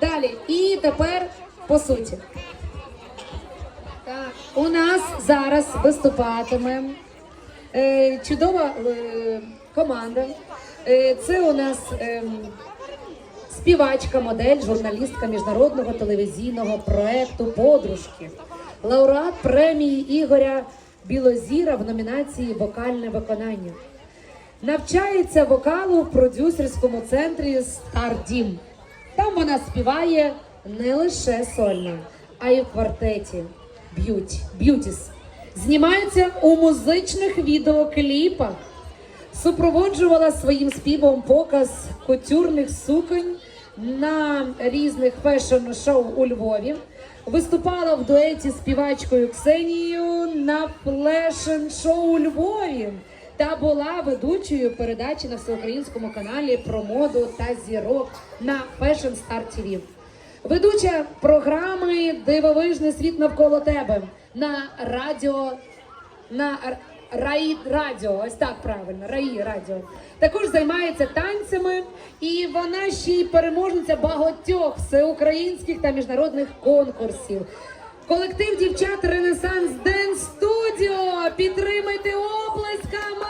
Далі. І тепер по суті. Так, у нас зараз виступатиме е, чудова е, команда. Е, це у нас ем, співачка, модель, журналістка міжнародного телевізійного проекту Подружки, лауреат премії Ігоря Білозіра в номінації Вокальне виконання. Навчається вокалу в продюсерському центрі Стардім. Там вона співає не лише сольно, а й в квартеті Б'юті, Б'ютіс. Знімається у музичних відеокліпах. Супроводжувала своїм співом показ кутюрних суконь на різних фешн-шоу у Львові. Виступала в дуеті співачкою Ксенією на флешн-шоу у Львові та була ведучою передачі на всеукраїнському каналі про моду та зірок на Fashion Star TV. Ведуча програми Дивовижний світ навколо тебе на радіо на Раї Радіо, ось так правильно, Раї Радіо. Також займається танцями, і вона ще й переможниця багатьох всеукраїнських та міжнародних конкурсів. Колектив дівчат Ренесанс Ден Студіо. Підтримайте оплесками!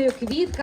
Піснею Квітка.